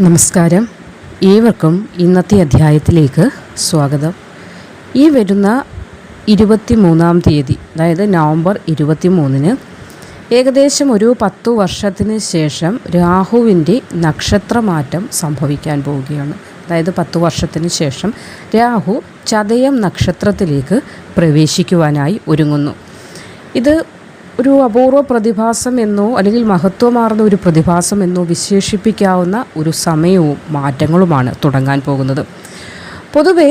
നമസ്കാരം. ഏവർക്കും ഇന്നത്തെ അധ്യായത്തിലേക്ക് സ്വാഗതം. ഈ വരുന്ന ഇരുപത്തി മൂന്നാം തീയതി അതായത് നവംബർ ഇരുപത്തി മൂന്നിന് ഏകദേശം ഒരു പത്തു വർഷത്തിന് ശേഷം രാഹുവിന്റെ നക്ഷത്രമാറ്റം സംഭവിക്കാൻ പോവുകയാണ്. അതായത് പത്തു വർഷത്തിന് ശേഷം രാഹു ചതയം നക്ഷത്രത്തിലേക്ക് പ്രവേശിക്കുവാനായി ഒരുങ്ങുന്നു. ഇത് ഒരു അപൂർവ പ്രതിഭാസം എന്നോ അല്ലെങ്കിൽ മഹത്വമാർന്ന ഒരു പ്രതിഭാസം എന്നോ വിശേഷിപ്പിക്കാവുന്ന ഒരു സമയവും മാറ്റങ്ങളുമാണ് തുടങ്ങാൻ പോകുന്നത്. പൊതുവെ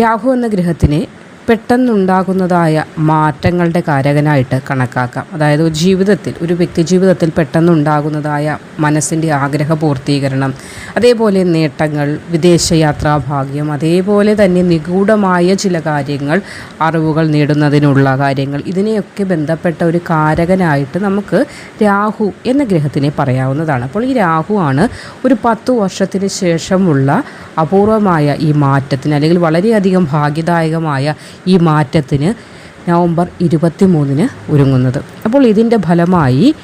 രാഹു എന്ന ഗ്രഹത്തിനെ പെട്ടെന്നുണ്ടാകുന്നതായ മാറ്റങ്ങളുടെ കാരകനായിട്ട് കണക്കാക്കാം. അതായത് ഒരു ജീവിതത്തിൽ ഒരു വ്യക്തി ജീവിതത്തിൽ പെട്ടെന്നുണ്ടാകുന്നതായ മനസ്സിന്റെ ആഗ്രഹ പൂർത്തീകരണം അതേപോലെ നേട്ടങ്ങൾ വിദേശയാത്രാ ഭാഗ്യം അതേപോലെ തന്നെ നിഗൂഢമായ ചില കാര്യങ്ങൾ അറിവുകൾ നേടുന്നതിനുള്ള കാര്യങ്ങൾ ഇതിനെയൊക്കെ ബന്ധപ്പെട്ട ഒരു കാരകനായിട്ട് നമുക്ക് രാഹു എന്ന ഗ്രഹത്തിനെ പറയാവുന്നതാണ്. അപ്പോൾ ഈ രാഹു ആണ് ഒരു പത്തു വർഷത്തിന് ശേഷമുള്ള അപൂർവമായ ഈ മാറ്റത്തിന് അല്ലെങ്കിൽ വളരെയധികം ഭാഗ്യദായകമായ ഈ മാറ്റത്തിന് നവംബർ ഇരുപത്തി മൂന്നിന് ഒരുങ്ങുന്നത്. അപ്പോൾ ഇതിന്റെ ഫലമായി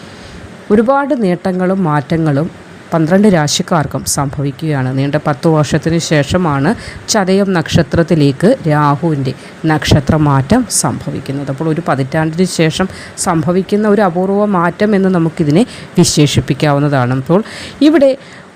ഒരുപാട് നേട്ടങ്ങളും മാറ്റങ്ങളും പന്ത്രണ്ട് രാശിക്കാർക്കും സംഭവിക്കുകയാണ്. നീണ്ട പത്ത് വർഷത്തിന് ശേഷമാണ് ചതയം നക്ഷത്രത്തിലേക്ക് രാഹുവിന്റെ നക്ഷത്രമാറ്റം സംഭവിക്കുന്നത്. അപ്പോൾ ഒരു പതിറ്റാണ്ടിന് ശേഷം സംഭവിക്കുന്ന ഒരു അപൂർവ മാറ്റം എന്ന് നമുക്കിതിനെ വിശേഷിപ്പിക്കാവുന്നതാണ്. അപ്പോൾ ഇവിടെ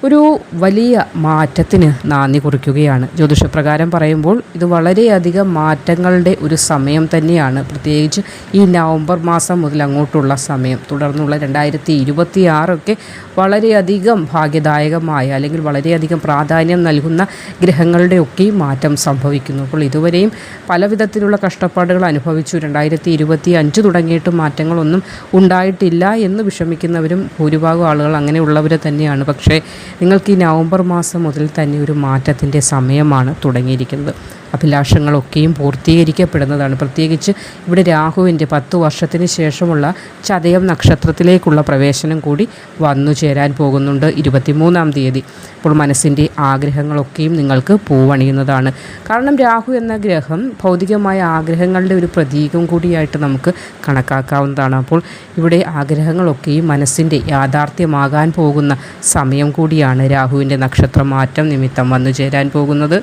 ഒരു വലിയ മാറ്റത്തിന് നാന്ദി കുറിക്കുകയാണ്. ജ്യോതിഷപ്രകാരം പറയുമ്പോൾ ഇത് വളരെയധികം മാറ്റങ്ങളുടെ ഒരു സമയം തന്നെയാണ്. പ്രത്യേകിച്ച് ഈ നവംബർ മാസം മുതൽ അങ്ങോട്ടുള്ള സമയം. തുടർന്നുള്ള രണ്ടായിരത്തി ഇരുപത്തി ആറൊക്കെ വളരെയധികം ഭാഗ്യദായകമായ അല്ലെങ്കിൽ വളരെയധികം പ്രാധാന്യം നൽകുന്ന ഗ്രഹങ്ങളുടെ ഒക്കെയും മാറ്റം സംഭവിക്കുന്നു. അപ്പോൾ ഇതുവരെയും പല വിധത്തിലുള്ള കഷ്ടപ്പാടുകൾ അനുഭവിച്ചു. രണ്ടായിരത്തി ഇരുപത്തി അഞ്ച് തുടങ്ങിയിട്ട് മാറ്റങ്ങളൊന്നും ഉണ്ടായിട്ടില്ല എന്ന് വിഷമിക്കുന്നവരും ഭൂരിഭാഗം ആളുകൾ അങ്ങനെയുള്ളവർ തന്നെയാണ്. പക്ഷേ നിങ്ങൾക്ക് ഈ നവംബർ മാസം മുതൽ തന്നെ ഒരു മാറ്റത്തിന്റെ സമയമാണ് തുടങ്ങിയിരിക്കുന്നത്. അഭിലാഷങ്ങളൊക്കെയും പൂർത്തീകരിക്കപ്പെടുന്നതാണ്. പ്രത്യേകിച്ച് ഇവിടെ രാഹുവിന്റെ പത്ത് വർഷത്തിന് ശേഷമുള്ള ചതയം നക്ഷത്രത്തിലേക്കുള്ള പ്രവേശനം കൂടി വന്നു ചേരാൻ പോകുന്നുണ്ട് ഇരുപത്തിമൂന്നാം തീയതി. അപ്പോൾ മനസ്സിന്റെ ആഗ്രഹങ്ങളൊക്കെയും നിങ്ങൾക്ക് പൂവണിയുന്നതാണ്. കാരണം രാഹു എന്ന ഗ്രഹം ഭൗതികമായ ആഗ്രഹങ്ങളുടെ ഒരു പ്രതീകം കൂടിയായിട്ട് നമുക്ക് കണക്കാക്കാവുന്നതാണ്. അപ്പോൾ ഇവിടെ ആഗ്രഹങ്ങളൊക്കെയും മനസ്സിന്റെ യാഥാർത്ഥ്യമാകാൻ പോകുന്ന സമയം കൂടിയാണ് രാഹുവിന്റെ നക്ഷത്രമാറ്റം നിമിത്തം വന്നു ചേരാൻ പോകുന്നത്.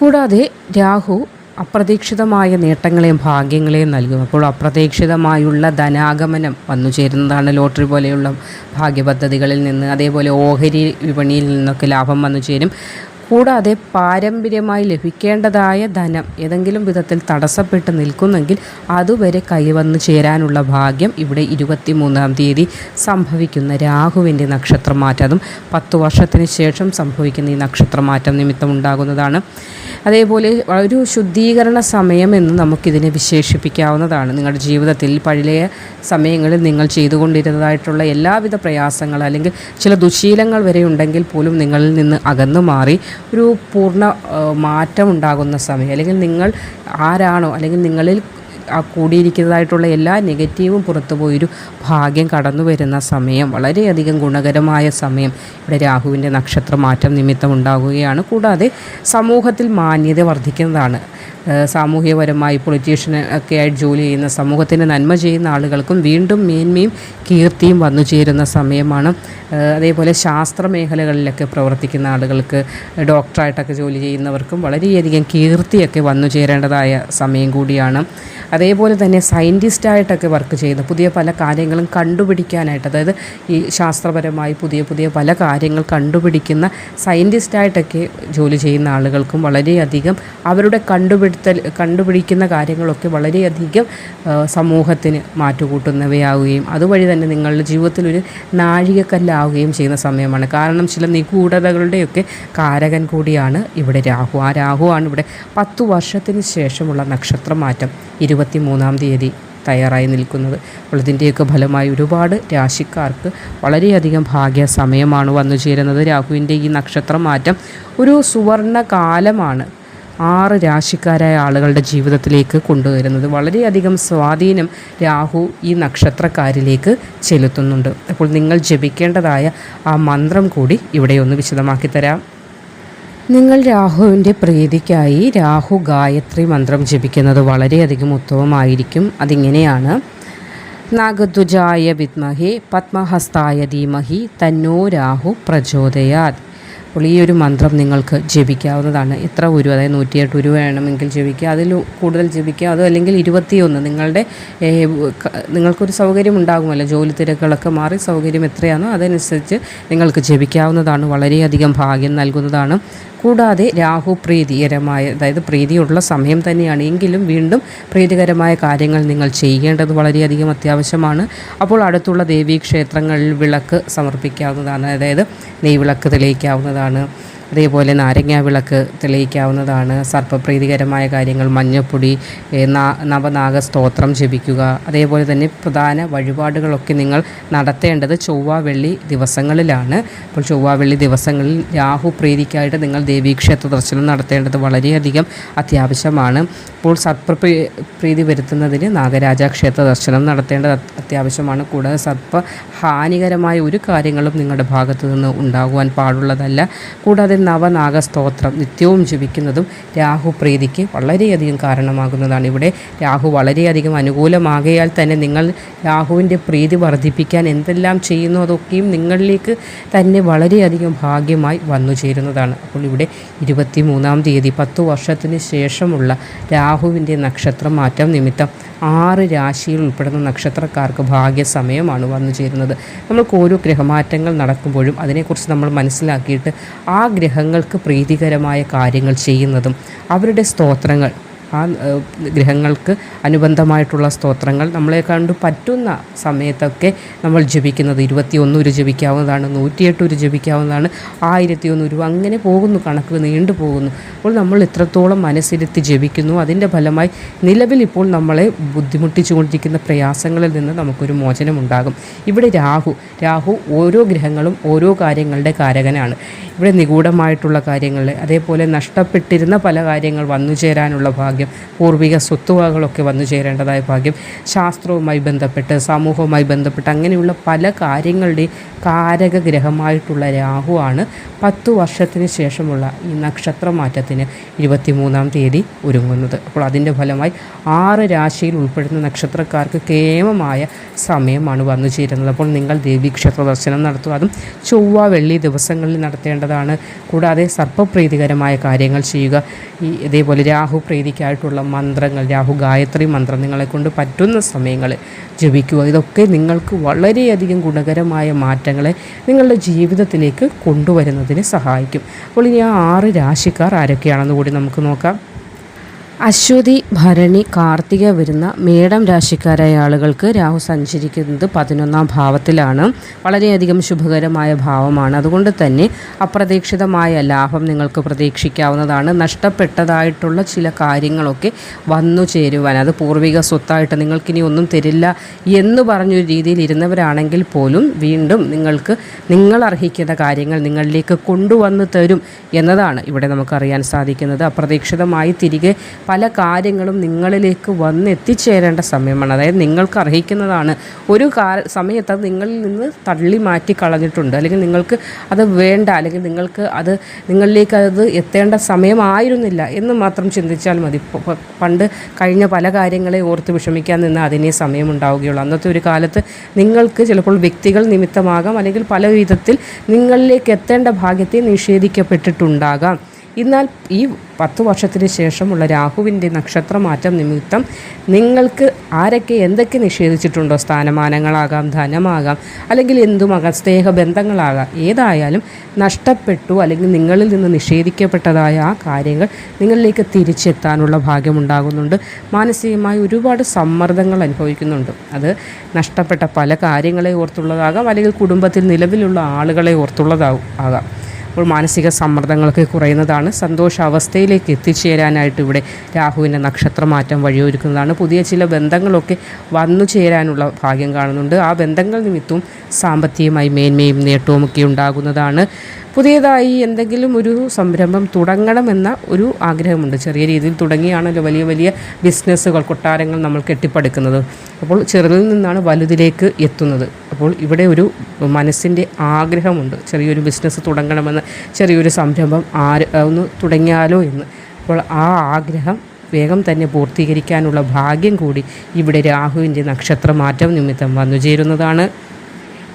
കൂടാതെ രാഹു അപ്രതീക്ഷിതമായ നേട്ടങ്ങളെയും ഭാഗ്യങ്ങളെയും നൽകും. അപ്പോൾ അപ്രതീക്ഷിതമായുള്ള ധനാഗമനം വന്നു ചേരുന്നതാണ് ലോട്ടറി പോലെയുള്ള ഭാഗ്യപദ്ധതികളിൽ നിന്ന്. അതേപോലെ ഓഹരി വിപണിയിൽ നിന്നൊക്കെ ലാഭം വന്നു ചേരും. കൂടാതെ പാരമ്പര്യമായി ലഭിക്കേണ്ടതായ ധനം ഏതെങ്കിലും വിധത്തിൽ തടസ്സപ്പെട്ട് നിൽക്കുന്നെങ്കിൽ അതുവരെ കൈവന്നു ചേരാനുള്ള ഭാഗ്യം ഇവിടെ ഇരുപത്തി മൂന്നാം തീയതി സംഭവിക്കുന്ന രാഹുവിന്റെ നക്ഷത്രമാറ്റം അതും പത്ത് വർഷത്തിന് ശേഷം സംഭവിക്കുന്ന ഈ നക്ഷത്രമാറ്റം നിമിത്തം ഉണ്ടാകുന്നതാണ്. അതേപോലെ ഒരു ശുദ്ധീകരണ സമയമെന്ന് നമുക്കിതിനെ വിശേഷിപ്പിക്കാവുന്നതാണ്. നിങ്ങളുടെ ജീവിതത്തിൽ പഴയ സമയങ്ങളിൽ നിങ്ങൾ ചെയ്തുകൊണ്ടിരുന്നതായിട്ടുള്ള എല്ലാവിധ പ്രയാസങ്ങൾ അല്ലെങ്കിൽ ചില ദുശീലങ്ങൾ വരെ ഉണ്ടെങ്കിൽ പോലും നിങ്ങളിൽ നിന്ന് അകന്നു മാറി ഒരു പൂർണ മാറ്റം ഉണ്ടാകുന്ന സമയം. അല്ലെങ്കിൽ നിങ്ങൾ ആരാണോ അല്ലെങ്കിൽ നിങ്ങളിൽ ആ കൂടിയിരിക്കുന്നതായിട്ടുള്ള എല്ലാ നെഗറ്റീവും പുറത്തു പോയൊരു ഭാഗ്യം കടന്നു വരുന്ന സമയം വളരെയധികം ഗുണകരമായ സമയം. ഇവിടെ രാഹുവിന്റെ നക്ഷത്ര മാറ്റം നിമിത്തം ഉണ്ടാകുകയാണ്. കൂടാതെ സമൂഹത്തിൽ മാന്യത വർദ്ധിക്കുന്നതാണ്. സാമൂഹ്യപരമായി പൊളിറ്റീഷ്യൻ ഒക്കെ ആയിട്ട് ജോലി ചെയ്യുന്ന സമൂഹത്തിന് നന്മ ചെയ്യുന്ന ആളുകൾക്കും വീണ്ടും മേന്മയും കീർത്തിയും വന്നു ചേരുന്ന സമയമാണ്. അതേപോലെ ശാസ്ത്ര മേഖലകളിലൊക്കെ പ്രവർത്തിക്കുന്ന ആളുകൾക്ക് ഡോക്ടറായിട്ടൊക്കെ ജോലി ചെയ്യുന്നവർക്കും വളരെയധികം കീർത്തിയൊക്കെ വന്നു ചേരേണ്ടതായ സമയം കൂടിയാണ്. അതേപോലെ തന്നെ സയന്റിസ്റ്റായിട്ടൊക്കെ വർക്ക് ചെയ്യുന്ന. പുതിയ പല കാര്യങ്ങളും കണ്ടുപിടിക്കാനായിട്ട്. അതായത് ഈ ശാസ്ത്രപരമായി പുതിയ പുതിയ പല കാര്യങ്ങൾ കണ്ടുപിടിക്കുന്ന സയന്റിസ്റ്റായിട്ടൊക്കെ ജോലി ചെയ്യുന്ന ആളുകൾക്കും വളരെയധികം അവരുടെ കണ്ടുപിടുത്തൽ കണ്ടുപിടിക്കുന്ന കാര്യങ്ങളൊക്കെ വളരെയധികം സമൂഹത്തിന് മാറ്റുകൂട്ടുന്നവയാവുകയും അതുവഴി തന്നെ നിങ്ങളുടെ ജീവിതത്തിലൊരു നാഴികക്കല്ലാവുകയും ചെയ്യുന്ന സമയമാണ്. കാരണം ചില നിഗൂഢതകളുടെയൊക്കെ കാരകൻ കൂടിയാണ് ഇവിടെ രാഹു. ആ രാഹു ആണ് ഇവിടെ പത്തു വർഷത്തിന് ശേഷമുള്ള നക്ഷത്രമാറ്റം. ഇരുപത്തി മൂന്നാം തീയതി തയ്യാറായി നിൽക്കുന്നത്. അപ്പോൾ ഇതിന്റെയൊക്കെ ഫലമായി ഒരുപാട് രാശിക്കാർക്ക് വളരെയധികം ഭാഗ്യ സമയമാണ് വന്നു ചേരുന്നത്. രാഹുവിന്റെ ഈ നക്ഷത്രം മാറ്റം ഒരു സുവർണ കാലമാണ് ആറ് രാശിക്കാരായ ആളുകളുടെ ജീവിതത്തിലേക്ക് കൊണ്ടുവരുന്നത്. വളരെയധികം സ്വാധീനം രാഹു ഈ നക്ഷത്രക്കാരിലേക്ക് ചെലുത്തുന്നുണ്ട്. അപ്പോൾ നിങ്ങൾ ജപിക്കേണ്ടതായ ആ മന്ത്രം കൂടി ഇവിടെ ഒന്ന് വിശദമാക്കി തരാം. നിങ്ങൾ രാഹുവിന്റെ പ്രീതിക്കായി രാഹു ഗായത്രി മന്ത്രം ജപിക്കുന്നത് വളരെയധികം ഉത്തമമായിരിക്കും. അതിങ്ങനെയാണ്. നാഗദ്വജായ വിദ്മഹേ പത്മഹസ്തായ ധീമഹി തന്നോ രാഹു പ്രചോദയാത്. അപ്പോൾ ഈ ഒരു മന്ത്രം നിങ്ങൾക്ക് ജപിക്കാവുന്നതാണ്. എത്ര ഉരു അതായത് നൂറ്റിയെട്ട് ഉരു വേണമെങ്കിൽ ജപിക്കുക. അതിൽ കൂടുതൽ ജപിക്കുക. അതോ അല്ലെങ്കിൽ ഇരുപത്തിയൊന്ന് നിങ്ങളുടെ നിങ്ങൾക്കൊരു സൗകര്യം ഉണ്ടാകുമല്ലോ ജോലി തിരക്കുകളൊക്കെ മാറി സൗകര്യം എത്രയാണോ അതനുസരിച്ച് നിങ്ങൾക്ക് ജപിക്കാവുന്നതാണ്. വളരെയധികം ഭാഗ്യം നൽകുന്നതാണ്. കൂടാതെ രാഹു പ്രീതികരമായ അതായത് പ്രീതിയുള്ള സമയം തന്നെയാണ്. എങ്കിലും വീണ്ടും പ്രീതികരമായ കാര്യങ്ങൾ നിങ്ങൾ ചെയ്യേണ്ടത് വളരെയധികം അത്യാവശ്യമാണ്. അപ്പോൾ അടുത്തുള്ള ദേവീ ക്ഷേത്രങ്ങളിൽ വിളക്ക് സമർപ്പിക്കാവുന്നതാണ്. അതായത് നെയ്വിളക്ക് തെളിയിക്കാവുന്നതാണ്. ആണ് അതേപോലെ നാരങ്ങാ വിളക്ക് തെളിയിക്കാവുന്നതാണ്. സർപ്പപ്രീതികരമായ കാര്യങ്ങൾ മഞ്ഞപ്പൊടി നവനാഗ സ്തോത്രം ജപിക്കുക. അതേപോലെ തന്നെ പ്രധാന വഴിപാടുകളൊക്കെ നിങ്ങൾ നടത്തേണ്ടത് ചൊവ്വ വെള്ളി ദിവസങ്ങളിലാണ്. അപ്പോൾ ചൊവ്വ വെള്ളി ദിവസങ്ങളിൽ രാഹു പ്രീതിക്കായിട്ട് നിങ്ങൾ ദേവീക്ഷേത്ര ദർശനം നടത്തേണ്ടത് വളരെയധികം അത്യാവശ്യമാണ്. അപ്പോൾ സർപ്പ പ്രീതി വരുത്തുന്നതിന് നാഗരാജ ക്ഷേത്ര ദർശനം നടത്തേണ്ടത് അത്യാവശ്യമാണ്. കൂടാതെ സർപ്പ ഹാനികരമായ ഒരു കാര്യങ്ങളും നിങ്ങളുടെ ഭാഗത്തു നിന്ന് ഉണ്ടാകുവാൻ പാടുള്ളതല്ല. കൂടാതെ നവനാഗ സ്തോത്രം നിത്യവും ജപിക്കുന്നതും രാഹു പ്രീതിക്ക് വളരെയധികം കാരണമാകുന്നതാണ്. ഇവിടെ രാഹു വളരെയധികം അനുകൂലമാകയാൽ തന്നെ നിങ്ങൾ രാഹുവിന്റെ പ്രീതി വർദ്ധിപ്പിക്കാൻ എന്തെല്ലാം ചെയ്യുന്നു അതൊക്കെയും നിങ്ങളിലേക്ക് തന്നെ വളരെയധികം ഭാഗ്യമായി വന്നു ചേരുന്നതാണ്. അപ്പോൾ ഇവിടെ ഇരുപത്തി മൂന്നാം തീയതി പത്തു വർഷത്തിന് ശേഷമുള്ള രാഹുവിന്റെ നക്ഷത്ര മാറ്റം നിമിത്തം ആറ് രാശിയിൽ ഉൾപ്പെടുന്ന നക്ഷത്രക്കാർക്ക് ഭാഗ്യസമയമാണ് വന്നു ചേരുന്നത്. നമ്മൾക്ക് ഓരോ ഗ്രഹമാറ്റങ്ങൾ നടക്കുമ്പോഴും അതിനെക്കുറിച്ച് നമ്മൾ മനസ്സിലാക്കിയിട്ട് ആ ഗ്രഹങ്ങൾക്ക് പ്രീതികരമായ കാര്യങ്ങൾ ചെയ്യുന്നതും അവരുടെ സ്തോത്രങ്ങൾ ആ ഗ്രഹങ്ങൾക്ക് അനുബന്ധമായിട്ടുള്ള സ്തോത്രങ്ങൾ നമ്മളെ കണ്ട് പറ്റുന്ന സമയത്തൊക്കെ നമ്മൾ ജപിക്കുന്നത്. ഇരുപത്തിയൊന്ന് ഒരു ജപിക്കാവുന്നതാണ് നൂറ്റിയെട്ട് ഒരു ജപിക്കാവുന്നതാണ് ആയിരത്തി ഒന്ന് ഒരു അങ്ങനെ പോകുന്നു കണക്ക് നീണ്ടു പോകുന്നു. അപ്പോൾ നമ്മൾ എത്രത്തോളം മനസ്സിരുത്തി ജപിക്കുന്നു. അതിന്റെ ഫലമായി നിലവിൽ ഇപ്പോൾ നമ്മളെ ബുദ്ധിമുട്ടിച്ചുകൊണ്ടിരിക്കുന്ന പ്രയാസങ്ങളിൽ നിന്ന് നമുക്കൊരു മോചനമുണ്ടാകും. ഇവിടെ രാഹു രാഹു ഓരോ ഗ്രഹങ്ങളും ഓരോ കാര്യങ്ങളുടെ കാരകനാണ്. ഇവിടെ നിഗൂഢമായിട്ടുള്ള കാര്യങ്ങൾ അതേപോലെ നഷ്ടപ്പെട്ടിരുന്ന പല കാര്യങ്ങൾ വന്നു ചേരാനുള്ള ഭാഗ്യം പൂർവിക സ്വത്തുവകളൊക്കെ വന്നു ചേരേണ്ടതായ ഭാഗ്യം. ശാസ്ത്രവുമായി ബന്ധപ്പെട്ട് സമൂഹവുമായി ബന്ധപ്പെട്ട് അങ്ങനെയുള്ള പല കാര്യങ്ങളുടെയും കാരക ഗ്രഹമായിട്ടുള്ള രാഹുവാണ് പത്തു വർഷത്തിന് ശേഷമുള്ള ഈ നക്ഷത്രമാറ്റത്തിന് ഇരുപത്തിമൂന്നാം തീയതി ഒരുങ്ങുന്നത്. അപ്പോൾ അതിന്റെ ഫലമായി ആറ് രാശിയിൽ ഉൾപ്പെടുന്ന നക്ഷത്രക്കാർക്ക് കേമമായ സമയമാണ് വന്നു ചേരുന്നത്. അപ്പോൾ നിങ്ങൾ ദേവീക്ഷേത്ര ദർശനം നടത്തുക. അതും ചൊവ്വ വെള്ളി ദിവസങ്ങളിൽ നടത്തേണ്ടതാണ്. കൂടാതെ സർപ്പപ്രീതികരമായ കാര്യങ്ങൾ ചെയ്യുക. ഈ ഇതേപോലെ രാഹു പ്രീതിക്കായിട്ടുള്ള മന്ത്രങ്ങൾ രാഹു ഗായത്രി മന്ത്രം നിങ്ങളെ കൊണ്ട് പറ്റുന്ന സമയങ്ങളിൽ ജപിക്കുക. ഇതൊക്കെ നിങ്ങൾക്ക് വളരെയധികം ഗുണകരമായ മാറ്റങ്ങളെ നിങ്ങളുടെ ജീവിതത്തിലേക്ക് കൊണ്ടുവരുന്നതിന് സഹായിക്കും. അപ്പോൾ ഇനി ആ ആറ് രാശിക്കാർ ആരൊക്കെയാണെന്ന് കൂടി നമുക്ക് നോക്കാം. അശ്വതി ഭരണി കാർത്തിക വരുന്ന മേടം രാശിക്കാരായ ആളുകൾക്ക് രാഹു സഞ്ചരിക്കുന്നത് പതിനൊന്നാം ഭാവത്തിലാണ്. വളരെയധികം ശുഭകരമായ ഭാവമാണ്. അതുകൊണ്ട് തന്നെ അപ്രതീക്ഷിതമായ ലാഭം നിങ്ങൾക്ക് പ്രതീക്ഷിക്കാവുന്നതാണ്. നഷ്ടപ്പെട്ടതായിട്ടുള്ള ചില കാര്യങ്ങളൊക്കെ വന്നു ചേരുവാൻ. അത് പൂർവിക സ്വത്തായിട്ട് നിങ്ങൾക്കിനി ഒന്നും തരില്ല എന്ന് പറഞ്ഞൊരു രീതിയിൽ ഇരുന്നവരാണെങ്കിൽ പോലും വീണ്ടും നിങ്ങൾക്ക് നിങ്ങൾ അർഹിക്കുന്ന കാര്യങ്ങൾ നിങ്ങളിലേക്ക് കൊണ്ടുവന്ന് തരും എന്നതാണ് ഇവിടെ നമുക്കറിയാൻ സാധിക്കുന്നത്. അപ്രതീക്ഷിതമായി തിരികെ പല കാര്യങ്ങളും നിങ്ങളിലേക്ക് വന്നെത്തിച്ചേരേണ്ട സമയമാണ്. അതായത് നിങ്ങൾക്ക് അർഹിക്കുന്നതാണ്. ഒരു കാ സമയത്ത് അത് നിങ്ങളിൽ നിന്ന് തള്ളി മാറ്റി കളഞ്ഞിട്ടുണ്ട്. അല്ലെങ്കിൽ നിങ്ങൾക്ക് അത് വേണ്ട. അല്ലെങ്കിൽ നിങ്ങൾക്ക് അത് നിങ്ങളിലേക്ക് അത് എത്തേണ്ട സമയമായിരുന്നില്ല എന്ന് മാത്രം ചിന്തിച്ചാൽ മതി. പണ്ട് കഴിഞ്ഞ പല കാര്യങ്ങളെ ഓർത്ത് വിഷമിക്കാൻ നിന്ന് അതിനെ സമയമുണ്ടാവുകയുള്ളൂ. അന്നത്തെ ഒരു കാലത്ത് നിങ്ങൾക്ക് ചിലപ്പോൾ വ്യക്തികൾ നിമിത്തമാകാം. അല്ലെങ്കിൽ പല വിധത്തിൽ നിങ്ങളിലേക്ക് എത്തേണ്ട ഭാഗ്യത്തെ നിഷേധിക്കപ്പെട്ടിട്ടുണ്ടാകാം. എന്നാൽ ഈ പത്തു വർഷത്തിന് ശേഷമുള്ള രാഹുവിന്റെ നക്ഷത്രമാറ്റം നിമിത്തം നിങ്ങൾക്ക് ആരൊക്കെ എന്തൊക്കെ നിഷേധിച്ചിട്ടുണ്ടോ? സ്ഥാനമാനങ്ങളാകാം ധനമാകാം അല്ലെങ്കിൽ എന്തുമാകാം സ്നേഹബന്ധങ്ങളാകാം ഏതായാലും നഷ്ടപ്പെട്ടു അല്ലെങ്കിൽ നിങ്ങളിൽ നിന്ന് നിഷേധിക്കപ്പെട്ടതായ ആ കാര്യങ്ങൾ നിങ്ങളിലേക്ക് തിരിച്ചെത്താനുള്ള ഭാഗ്യമുണ്ടാകുന്നുണ്ട്. മാനസികമായി ഒരുപാട് സമ്മർദ്ദങ്ങൾ അനുഭവിക്കുന്നുണ്ട്. അത് നഷ്ടപ്പെട്ട പല കാര്യങ്ങളെ ഓർത്തുള്ളതാകാം അല്ലെങ്കിൽ കുടുംബത്തിൽ നിലവിലുള്ള ആളുകളെ ഓർത്തുള്ളതാകും. ആകാം അപ്പോൾ മാനസിക സമ്മർദ്ദങ്ങളൊക്കെ കുറയുന്നതാണ്. സന്തോഷാവസ്ഥയിലേക്ക് എത്തിച്ചേരാനായിട്ട് ഇവിടെ രാഹുവിന്റെ നക്ഷത്രമാറ്റം വഴിയൊരുക്കുന്നതാണ്. പുതിയ ചില ബന്ധങ്ങളൊക്കെ വന്നു ചേരാനുള്ള ഭാഗ്യം കാണുന്നുണ്ട്. ആ ബന്ധങ്ങൾ നിമിത്തവും സാമ്പത്തികമായി മേന്മയും നേട്ടവും ഒക്കെ ഉണ്ടാകുന്നതാണ്. പുതിയതായി എന്തെങ്കിലും ഒരു സംരംഭം തുടങ്ങണമെന്ന ഒരു ആഗ്രഹമുണ്ട്. ചെറിയ രീതിയിൽ തുടങ്ങിയാണല്ലോ വലിയ വലിയ ബിസിനസ്സുകൾ കൊട്ടാരങ്ങൾ നമ്മൾ കെട്ടിപ്പടുക്കുന്നത്. അപ്പോൾ ചെറുതിൽ നിന്നാണ് വലുതിലേക്ക് എത്തുന്നത്. അപ്പോൾ ഇവിടെ ഒരു മനസ്സിന്റെ ആഗ്രഹമുണ്ട്. ചെറിയൊരു ബിസിനസ് തുടങ്ങണമെന്ന് ചെറിയൊരു സംരംഭം ആര് ഒന്ന് തുടങ്ങിയാലോ എന്ന്. അപ്പോൾ ആ ആഗ്രഹം വേഗം തന്നെ പൂർത്തീകരിക്കാനുള്ള ഭാഗ്യം കൂടി ഇവിടെ രാഹുവിന്റെ നക്ഷത്രമാറ്റം നിമിത്തം വന്നു ചേരുന്നതാണ്.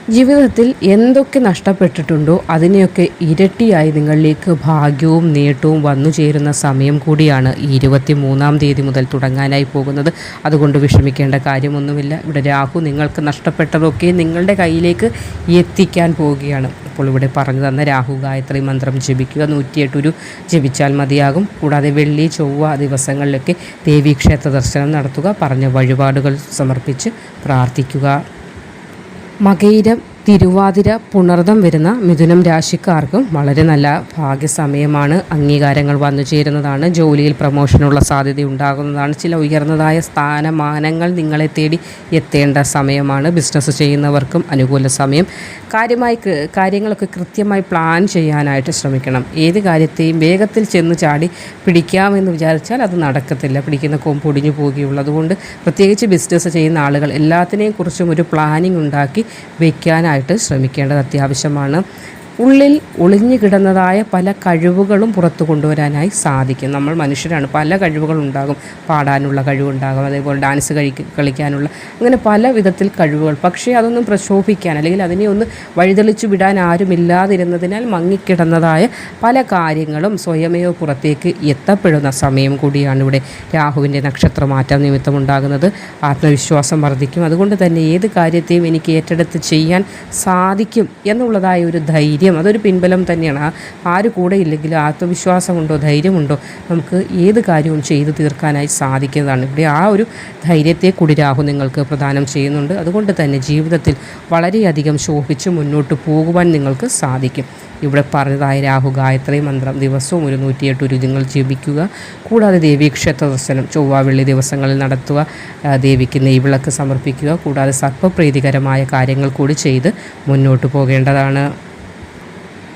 ജീവിതത്തിൽ എന്തൊക്കെ നഷ്ടപ്പെട്ടിട്ടുണ്ടോ അതിനെയൊക്കെ ഇരട്ടിയായി നിങ്ങളിലേക്ക് ഭാഗ്യവും നേട്ടവും വന്നു ചേരുന്ന സമയം കൂടിയാണ് ഈ ഇരുപത്തി മൂന്നാം തീയതി മുതൽ തുടങ്ങാനായി പോകുന്നത്. അതുകൊണ്ട് വിഷമിക്കേണ്ട കാര്യമൊന്നുമില്ല. ഇവിടെ രാഹു നിങ്ങൾക്ക് നഷ്ടപ്പെട്ടതൊക്കെ നിങ്ങളുടെ കയ്യിലേക്ക് എത്തിക്കാൻ പോവുകയാണ്. അപ്പോൾ ഇവിടെ പറഞ്ഞു തന്ന രാഹു ഗായത്രി മന്ത്രം ജപിക്കുക. നൂറ്റിയെട്ടൊരു ജപിച്ചാൽ മതിയാകും. കൂടാതെ വെള്ളി ചൊവ്വ ദിവസങ്ങളിലൊക്കെ ദേവീക്ഷേത്ര ദർശനം നടത്തുക. പറഞ്ഞ വഴിപാടുകൾ സമർപ്പിച്ച് പ്രാർത്ഥിക്കുക. മകയിരം തിരുവാതിര പുണർദം വരുന്ന മിഥുനം രാശിക്കാർക്കും വളരെ നല്ല ഭാഗ്യസമയമാണ് അംഗീകാരങ്ങൾ വന്നു ചേരുന്നതാണ്. ജോലിയിൽ പ്രമോഷനുള്ള സാധ്യത ഉണ്ടാകുന്നതാണ്. ചില ഉയർന്നതായ സ്ഥാനമാനങ്ങൾ നിങ്ങളെ തേടി എത്തേണ്ട സമയമാണ്. ബിസിനസ് ചെയ്യുന്നവർക്കും അനുകൂല സമയം. കാര്യമായി കാര്യങ്ങളൊക്കെ കൃത്യമായി പ്ലാൻ ചെയ്യാനായിട്ട് ശ്രമിക്കണം. ഏത് കാര്യത്തെയും വേഗത്തിൽ ചെന്ന് ചാടി പിടിക്കാമെന്ന് വിചാരിച്ചാൽ അത് നടക്കത്തില്ല. പിടിക്കുന്ന കൊമ്പ് ഒടിഞ്ഞു പോവുകയുള്ളൂ അതുകൊണ്ട് പ്രത്യേകിച്ച് ബിസിനസ് ചെയ്യുന്ന ആളുകൾ എല്ലാത്തിനെയും കുറിച്ചും ഒരു പ്ലാനിങ് ഉണ്ടാക്കി വയ്ക്കാനായിട്ട് ശ്രമിക്കേണ്ടത് അത്യാവശ്യമാണ്. ഉള്ളിൽ ഒളിഞ്ഞു കിടന്നതായ പല കഴിവുകളും പുറത്തു കൊണ്ടുവരാനായി സാധിക്കും. നമ്മൾ മനുഷ്യരാണ്. പല കഴിവുകളുണ്ടാകും പാടാനുള്ള കഴിവുണ്ടാകും. അതേപോലെ ഡാൻസ് കഴി കളിക്കാനുള്ള അങ്ങനെ പല വിധത്തിൽ കഴിവുകൾ. പക്ഷേ അതൊന്നും പ്രക്ഷോഭിക്കാൻ അല്ലെങ്കിൽ അതിനെ ഒന്ന് വഴിതെളിച്ചു വിടാൻ ആരുമില്ലാതിരുന്നതിനാൽ മങ്ങിക്കിടന്നതായ പല കാര്യങ്ങളും സ്വയമേവ പുറത്തേക്ക് എത്തപ്പെടുന്ന സമയം കൂടിയാണ് ഇവിടെ രാഹുവിന്റെ നക്ഷത്രമാറ്റം നിമിത്തമുണ്ടാകുന്നത് ആത്മവിശ്വാസം വർദ്ധിക്കും. അതുകൊണ്ട് തന്നെ ഏത് കാര്യത്തെയും എനിക്ക് ഏറ്റെടുത്ത് ചെയ്യാൻ സാധിക്കും എന്നുള്ളതായ ഒരു ധൈര്യം അതൊരു പിൻബലം തന്നെയാണ്. ആര് കൂടെ ഇല്ലെങ്കിലും ആത്മവിശ്വാസമുണ്ടോ ധൈര്യമുണ്ടോ നമുക്ക് ഏത് കാര്യവും ചെയ്തു തീർക്കാനായി സാധിക്കുന്നതാണ്. ഇവിടെ ആ ഒരു ധൈര്യത്തെ കൂടി രാഹു നിങ്ങൾക്ക് പ്രദാനം ചെയ്യുന്നുണ്ട്. അതുകൊണ്ട് തന്നെ ജീവിതത്തിൽ വളരെയധികം ശോഭിച്ച് മുന്നോട്ട് പോകുവാൻ നിങ്ങൾക്ക് സാധിക്കും. ഇവിടെ പറഞ്ഞതായ രാഹു ഗായത്രി മന്ത്രം ദിവസവും ഒരു നൂറ്റിയെട്ട് ഒരു നിങ്ങൾ ജപിക്കുക. കൂടാതെ ദേവീക്ഷേത്ര ദർശനം ചൊവ്വ വെള്ളി ദിവസങ്ങളിൽ നടത്തുക. ദേവിക്ക് നെയ്വിളക്ക് സമർപ്പിക്കുക. കൂടാതെ സർപ്പപ്രീതികരമായ കാര്യങ്ങൾ കൂടി ചെയ്ത് മുന്നോട്ട് പോകേണ്ടതാണ്.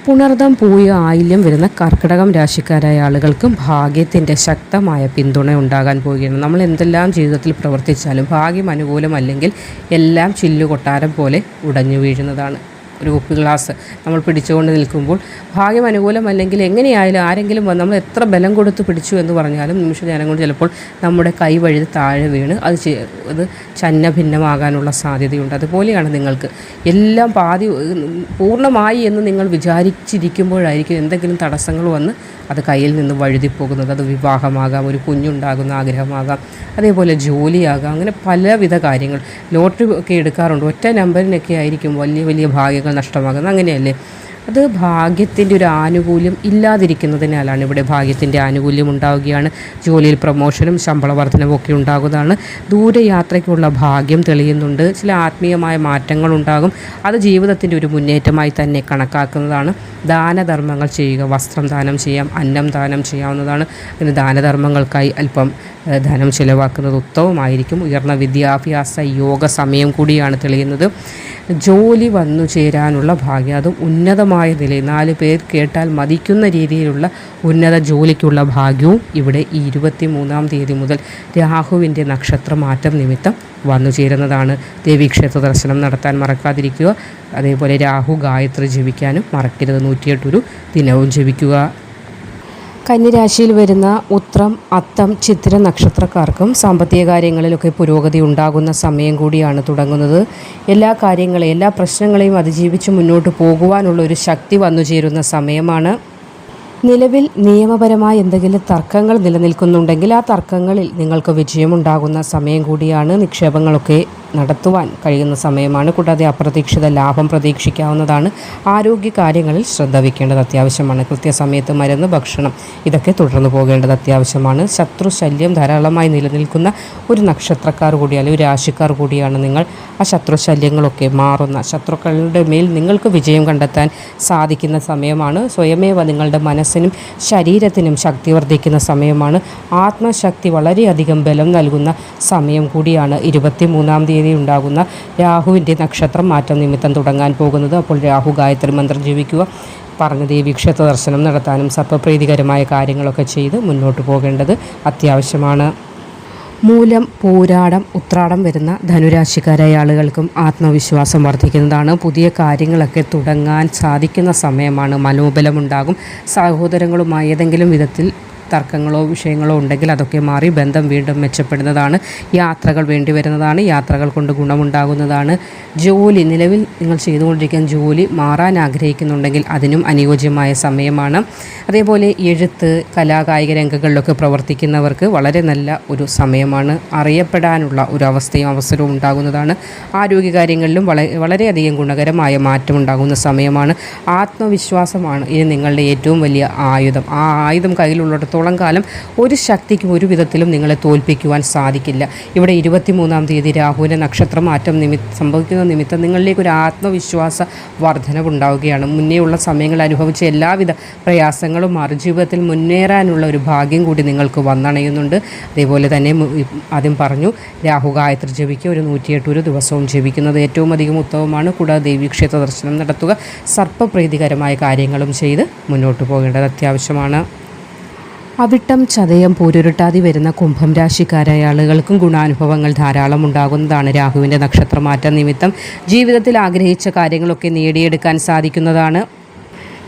പുണർദം പൂയ ആയില്യം വരുന്ന കർക്കിടകം രാശിക്കാരായ ആളുകൾക്കും ഭാഗ്യത്തിന്റെ ശക്തമായ പിന്തുണ ഉണ്ടാകാൻ പോവുകയാണ്. നമ്മൾ എന്തെല്ലാം ജീവിതത്തിൽ പ്രവർത്തിച്ചാലും ഭാഗ്യം അനുകൂലമല്ലെങ്കിൽ എല്ലാം ചില്ലുകൊട്ടാരം പോലെ ഉടഞ്ഞു വീഴുന്നതാണ്. ഒരു കുപ്പി ഗ്ലാസ് നമ്മൾ പിടിച്ചുകൊണ്ട് നിൽക്കുമ്പോൾ ഭാഗ്യം അനുകൂലം അല്ലെങ്കിൽ എങ്ങനെയായാലും ആരെങ്കിലും നമ്മൾ എത്ര ബലം കൊടുത്ത് പിടിച്ചു എന്ന് പറഞ്ഞാലും നിമിഷ നേരം കൊണ്ട് ചിലപ്പോൾ നമ്മുടെ കൈ വഴുതി താഴെ വീണ് അത് അത് ചന്ന ഭിന്നമാകാനുള്ള സാധ്യതയുണ്ട്. അതുപോലെയാണ് നിങ്ങൾക്ക്. എല്ലാം പാതി പൂർണമായി എന്ന് നിങ്ങൾ വിചാരിച്ചിരിക്കുമ്പോഴായിരിക്കും എന്തെങ്കിലും തടസ്സങ്ങൾ വന്ന് അത് കയ്യിൽ നിന്ന് വഴുതി പോകുന്നത് അത് വിവാഹമാകാം ഒരു കുഞ്ഞുണ്ടാകുന്ന ആഗ്രഹമാകാം അതേപോലെ ജോലിയാകാം അങ്ങനെ പലവിധ കാര്യങ്ങൾ. ലോട്ടറി ഒക്കെ എടുക്കാറുണ്ട്. ഒറ്റ നമ്പറിനൊക്കെ ആയിരിക്കും വലിയ വലിയ ഭാഗ്യങ്ങൾ നഷ്ടമാകുന്നത്. അങ്ങനെയല്ലേ? അത് ഭാഗ്യത്തിന്റെ ഒരു ആനുകൂല്യം ഇല്ലാതിരിക്കുന്നതിനാലാണ് ഇവിടെ ഭാഗ്യത്തിന്റെ ആനുകൂല്യം ഉണ്ടാവുകയാണ്. ജോലിയിൽ പ്രൊമോഷനും ശമ്പള വർധനവും ഒക്കെ ഉണ്ടാകുന്നതാണ്. ദൂരയാത്രയ്ക്കുള്ള ഭാഗ്യം തെളിയുന്നുണ്ട്. ചില ആത്മീയമായ മാറ്റങ്ങൾ ഉണ്ടാകും. അത് ജീവിതത്തിന്റെ ഒരു മുന്നേറ്റമായി തന്നെ കണക്കാക്കുന്നതാണ്. ദാനധർമ്മങ്ങൾ ചെയ്യുക വസ്ത്രം ദാനം ചെയ്യാം അന്നം ദാനം ചെയ്യാവുന്നതാണ്. പിന്നെ ദാനധർമ്മങ്ങൾക്കായി അല്പം ധനം ചിലവാക്കുന്നത് ഉത്തമമായിരിക്കും. ഉയർന്ന വിദ്യാഭ്യാസ യോഗ സമയം കൂടിയാണ് തെളിയുന്നത്. ജോലി വന്നു ചേരാനുള്ള ഭാഗ്യം അതും ഉന്നതമായ നിലയിൽ നാല് പേർ കേട്ടാൽ മതിക്കുന്ന രീതിയിലുള്ള ഉന്നത ജോലിക്കുള്ള ഭാഗ്യവും ഇവിടെ ഈ ഇരുപത്തി മൂന്നാം തീയതി മുതൽ രാഹുവിന്റെ നക്ഷത്രമാറ്റം നിമിത്തം വന്നു ചേരുന്നതാണ്. ദേവീക്ഷേത്ര ദർശനം നടത്താൻ മറക്കാതിരിക്കുക. അതേപോലെ രാഹു ഗായത്രി ജപിക്കാനും മറക്കരുത്. നൂറ്റിയെട്ടൊരു ദിനവും ജപിക്കുക. കന്നിരാശിയിൽ വരുന്ന ഉത്രം അത്തം ചിത്തിര നക്ഷത്രക്കാർക്കും സാമ്പത്തിക കാര്യങ്ങളിലൊക്കെ പുരോഗതി ഉണ്ടാകുന്ന സമയം കൂടിയാണ് തുടങ്ങുന്നത്. എല്ലാ കാര്യങ്ങളെയും എല്ലാ പ്രശ്നങ്ങളെയും അതിജീവിച്ച് മുന്നോട്ട് പോകുവാനുള്ള ഒരു ശക്തി വന്നു ചേരുന്ന സമയമാണ്. നിലവിൽ നിയമപരമായ എന്തെങ്കിലും തർക്കങ്ങൾ നിലനിൽക്കുന്നുണ്ടെങ്കിൽ ആ തർക്കങ്ങളിൽ നിങ്ങൾക്ക് വിജയമുണ്ടാകുന്ന സമയം കൂടിയാണ് നിക്ഷേപങ്ങളൊക്കെ നടത്തുവാൻ കഴിയുന്ന സമയമാണ്. കൂടാതെ അപ്രതീക്ഷിത ലാഭം പ്രതീക്ഷിക്കാവുന്നതാണ്. ആരോഗ്യ കാര്യങ്ങളിൽ ശ്രദ്ധ വയ്ക്കേണ്ടത് അത്യാവശ്യമാണ്. കൃത്യസമയത്ത് മരുന്ന് ഭക്ഷണം ഇതൊക്കെ തുടർന്നു പോകേണ്ടത് അത്യാവശ്യമാണ്. ശത്രു ശല്യം ധാരാളമായി നിലനിൽക്കുന്ന ഒരു നക്ഷത്രക്കാർ കൂടി അല്ലെങ്കിൽ രാശിക്കാർ കൂടിയാണ് നിങ്ങൾ. ആ ശത്രു ശല്യങ്ങളൊക്കെ മാറുന്ന ശത്രുക്കളുടെ മേൽ നിങ്ങൾക്ക് വിജയം കണ്ടെത്താൻ സാധിക്കുന്ന സമയമാണ്. സ്വയമേവ നിങ്ങളുടെ മനസ്സിനും ശരീരത്തിനും ശക്തി വർദ്ധിക്കുന്ന സമയമാണ്. ആത്മശക്തി വളരെയധികം ബലം നൽകുന്ന സമയം കൂടിയാണ് ഇരുപത്തി മൂന്നാം തീയതി ഉണ്ടാകുന്ന രാഹുവിന്റെ നക്ഷത്രം മാറ്റം നിമിത്തം തുടങ്ങാൻ പോകുന്നത്. അപ്പോൾ രാഹു ഗായത്രി മന്ത്രം ജീവിക്കുക പറഞ്ഞ ദേവീക്ഷേത്ര ദർശനം നടത്താനും സർപ്പപ്രീതികരമായ കാര്യങ്ങളൊക്കെ ചെയ്ത് മുന്നോട്ട് പോകേണ്ടത് അത്യാവശ്യമാണ്. മൂലം പൂരാടം ഉത്രാടം വരുന്ന ധനുരാശിക്കാരായ ആളുകൾക്കും ആത്മവിശ്വാസം വർദ്ധിക്കുന്നതാണ്. പുതിയ കാര്യങ്ങളൊക്കെ തുടങ്ങാൻ സാധിക്കുന്ന സമയമാണ്. മനോബലമുണ്ടാകും. സഹോദരങ്ങളുമായി ഏതെങ്കിലും വിധത്തിൽ തർക്കങ്ങളോ വിഷയങ്ങളോ ഉണ്ടെങ്കിൽ അതൊക്കെ മാറി ബന്ധം വീണ്ടും മെച്ചപ്പെടുന്നതാണ്. യാത്രകൾ വേണ്ടി വരുന്നതാണ്. യാത്രകൾ കൊണ്ട് ഗുണമുണ്ടാകുന്നതാണ്. ജോലി നിലവിൽ നിങ്ങൾ ചെയ്തുകൊണ്ടിരിക്കുന്ന ജോലി മാറാൻ ആഗ്രഹിക്കുന്നുണ്ടെങ്കിൽ അതിനും അനുയോജ്യമായ സമയമാണ്. അതേപോലെ എഴുത്ത് കലാകായിക രംഗങ്ങളിലൊക്കെ പ്രവർത്തിക്കുന്നവർക്ക് വളരെ നല്ല ഒരു സമയമാണ്. അറിയപ്പെടാനുള്ള ഒരു അവസ്ഥയും അവസരവും ഉണ്ടാകുന്നതാണ്. ആരോഗ്യകാര്യങ്ങളിലും വളരെ വളരെയധികം ഗുണകരമായ മാറ്റം ഉണ്ടാകുന്ന സമയമാണ്. ആത്മവിശ്വാസമാണ് ഇനി നിങ്ങളുടെ ഏറ്റവും വലിയ ആയുധം. ആ ആയുധം കയ്യിലുള്ളിടത്തോളം കാലം ഒരു ശക്തിക്കും ഒരു വിധത്തിലും നിങ്ങളെ തോൽപ്പിക്കുവാൻ സാധിക്കില്ല. ഇവിടെ ഇരുപത്തിമൂന്നാം തീയതി രാഹുവിന്റെ നക്ഷത്രമാറ്റം നിമി സംഭവിക്കുന്ന നിമിത്തം നിങ്ങളിലേക്ക് ഒരു ആത്മവിശ്വാസ വർധനവുണ്ടാവുകയാണ്. മുന്നേയുള്ള സമയങ്ങൾ അനുഭവിച്ച എല്ലാവിധ പ്രയാസങ്ങളും മാറി ജീവിതത്തിൽ മുന്നേറാനുള്ള ഒരു ഭാഗ്യം കൂടി നിങ്ങൾക്ക് വന്നണയുന്നുണ്ട്. അതേപോലെ തന്നെ ആദ്യം പറഞ്ഞു രാഹു ഗായത്രി ജപിക്കുക ഒരു നൂറ്റിയെട്ട് ഒരു ദിവസവും ജപിക്കുന്നത് ഏറ്റവും അധികം ഉത്തമമാണ്. കൂടാതെ ദേവീക്ഷേത്ര ദർശനം നടത്തുക സർപ്പപ്രീതികരമായ കാര്യങ്ങളും ചെയ്ത് മുന്നോട്ട് പോകേണ്ടത് അത്യാവശ്യമാണ്. അവിട്ടം ചതയം പൂരുരുട്ടാതി വരുന്ന കുംഭം രാശിക്കാരായ ആളുകൾക്കും ഗുണാനുഭവങ്ങൾ ധാരാളം ഉണ്ടാകുന്നതാണ് രാഹുവിന്റെ നക്ഷത്രമാറ്റ നിമിത്തം. ജീവിതത്തിൽ ആഗ്രഹിച്ച കാര്യങ്ങളൊക്കെ നേടിയെടുക്കാൻ സാധിക്കുന്നതാണ്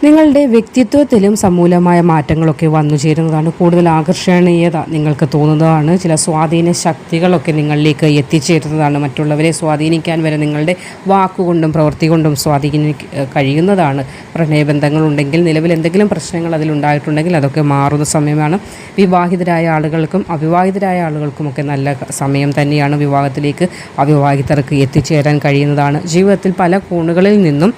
നിങ്ങളുടെ വ്യക്തിത്വത്തിലും സമൂലമായ മാറ്റങ്ങളൊക്കെ വന്നു ചേരുന്നതാണ് കൂടുതൽ ആകർഷണീയത നിങ്ങൾക്ക് തോന്നുന്നതാണ്. ചില സ്വാധീന ശക്തികളൊക്കെ നിങ്ങളിലേക്ക് എത്തിച്ചേരുന്നതാണ്. മറ്റുള്ളവരെ സ്വാധീനിക്കാൻ വരെ നിങ്ങളുടെ വാക്കുകൊണ്ടും പ്രവൃത്തി കൊണ്ടും സ്വാധീനി കഴിയുന്നതാണ്. പ്രണയബന്ധങ്ങളുണ്ടെങ്കിൽ നിലവിൽ എന്തെങ്കിലും പ്രശ്നങ്ങൾ അതിലുണ്ടായിട്ടുണ്ടെങ്കിൽ അതൊക്കെ മാറുന്ന സമയമാണ്. വിവാഹിതരായ ആളുകൾക്കും അവിവാഹിതരായ ആളുകൾക്കുമൊക്കെ നല്ല സമയം തന്നെയാണ് വിവാഹത്തിലേക്ക് അവിവാഹിതർക്ക് എത്തിച്ചേരാൻ കഴിയുന്നതാണ്. ജീവിതത്തിൽ പല കോണുകളിൽ നിന്നും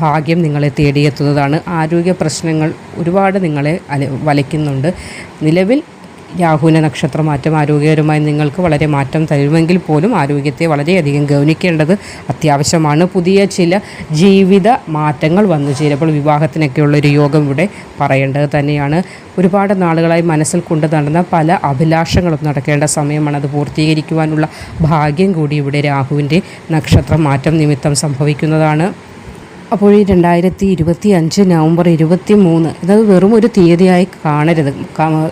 ഭാഗ്യം നിങ്ങളെ തേടിയെത്തുന്നതാണ്. ആരോഗ്യ പ്രശ്നങ്ങൾ ഒരുപാട് നിങ്ങളെ വലയ്ക്കുന്നുണ്ട്. നിലവിൽ നക്ഷത്ര മാറ്റം ആരോഗ്യകരമായി നിങ്ങൾക്ക് വളരെ മാറ്റം തരുമെങ്കിൽ പോലും ആരോഗ്യത്തെ വളരെയധികം ഗൗനിക്കേണ്ടത് അത്യാവശ്യമാണ്. പുതിയ ചില ജീവിത മാറ്റങ്ങൾ വന്നു ചേരുമ്പോൾ വിവാഹത്തിനൊക്കെയുള്ള ഒരു യോഗം ഇവിടെ പറയേണ്ടത് തന്നെയാണ്. ഒരുപാട് നാളുകളായി മനസ്സിൽ കൊണ്ട് നടന്ന പല അഭിലാഷങ്ങളും നടക്കേണ്ട സമയമാണ്. അത് പൂർത്തീകരിക്കുവാനുള്ള ഭാഗ്യം കൂടി ഇവിടെ രാഹുവിന്റെ നക്ഷത്ര മാറ്റം നിമിത്തം സംഭവിക്കുന്നതാണ്. അപ്പോൾ ഈ രണ്ടായിരത്തി ഇരുപത്തി അഞ്ച് നവംബർ ഇരുപത്തി മൂന്ന് ഇത് വെറും ഒരു തീയതിയായി കാണരുത്.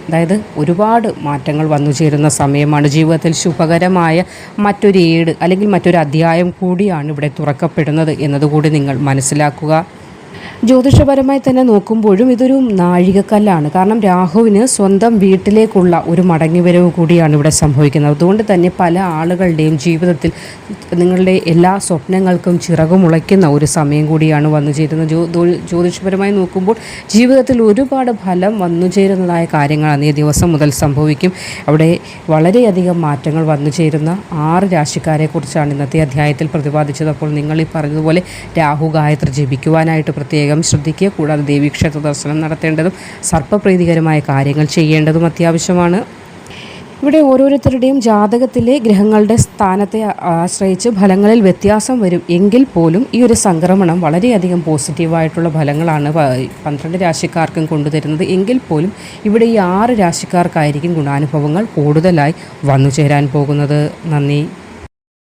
അതായത് ഒരുപാട് മാറ്റങ്ങൾ വന്നു ചേരുന്ന സമയമാണ്. ജീവിതത്തിൽ ശുഭകരമായ മറ്റൊരു ഏട് അല്ലെങ്കിൽ മറ്റൊരു അധ്യായം കൂടിയാണ് ഇവിടെ തുറക്കപ്പെടുന്നത് എന്നതുകൂടി നിങ്ങൾ മനസ്സിലാക്കുക. ജ്യോതിഷപരമായി തന്നെ നോക്കുമ്പോഴും ഇതൊരു നാഴികക്കല്ലാണ്. കാരണം രാഹുവിന് സ്വന്തം വീട്ടിലേക്കുള്ള ഒരു മടങ്ങിവരവ് കൂടിയാണ് ഇവിടെ സംഭവിക്കുന്നത്. അതുകൊണ്ട് തന്നെ പല ആളുകളുടെയും ജീവിതത്തിൽ നിങ്ങളുടെ എല്ലാ സ്വപ്നങ്ങൾക്കും ചിറകുമുളയ്ക്കുന്ന ഒരു സമയം കൂടിയാണ് വന്നു ചേരുന്നത്. ജ്യോ ജ്യോ- ജ്യോതിഷപരമായി നോക്കുമ്പോൾ ജീവിതത്തിൽ ഒരുപാട് ഫലം വന്നു ചേരുന്നതായ കാര്യങ്ങളാണ് ഈ ദിവസം മുതൽ സംഭവിക്കും. അവിടെ വളരെയധികം മാറ്റങ്ങൾ വന്നു ചേരുന്ന ആറ് രാശിക്കാരെക്കുറിച്ചാണ് ഇന്നത്തെ അധ്യായത്തിൽ പ്രതിപാദിച്ചത്. അപ്പോൾ നിങ്ങൾ ഈ പറഞ്ഞതുപോലെ രാഹു ഗായത്രി ജപിക്കുവാനായിട്ട് പ്രത്യേകം ശ്രദ്ധിക്കുക. കൂടാതെ ദേവീക്ഷേത്ര ദർശനം നടത്തേണ്ടതും സർപ്പപ്രീതികരമായ കാര്യങ്ങൾ ചെയ്യേണ്ടതും അത്യാവശ്യമാണ്. ഇവിടെ ഓരോരുത്തരുടെയും ജാതകത്തിലെ ഗ്രഹങ്ങളുടെ സ്ഥാനത്തെ ആശ്രയിച്ച് ഫലങ്ങളിൽ വ്യത്യാസം വരും. എങ്കിൽ പോലും ഈ ഒരു സംക്രമണം വളരെയധികം പോസിറ്റീവായിട്ടുള്ള ഫലങ്ങളാണ് പന്ത്രണ്ട് രാശിക്കാർക്കും കൊണ്ടുതരുന്നത്. എങ്കിൽ പോലും ഇവിടെ ഈ ആറ് രാശിക്കാർക്കായിരിക്കും ഗുണാനുഭവങ്ങൾ കൂടുതലായി വന്നു ചേരാൻ പോകുന്നത്. നന്ദി.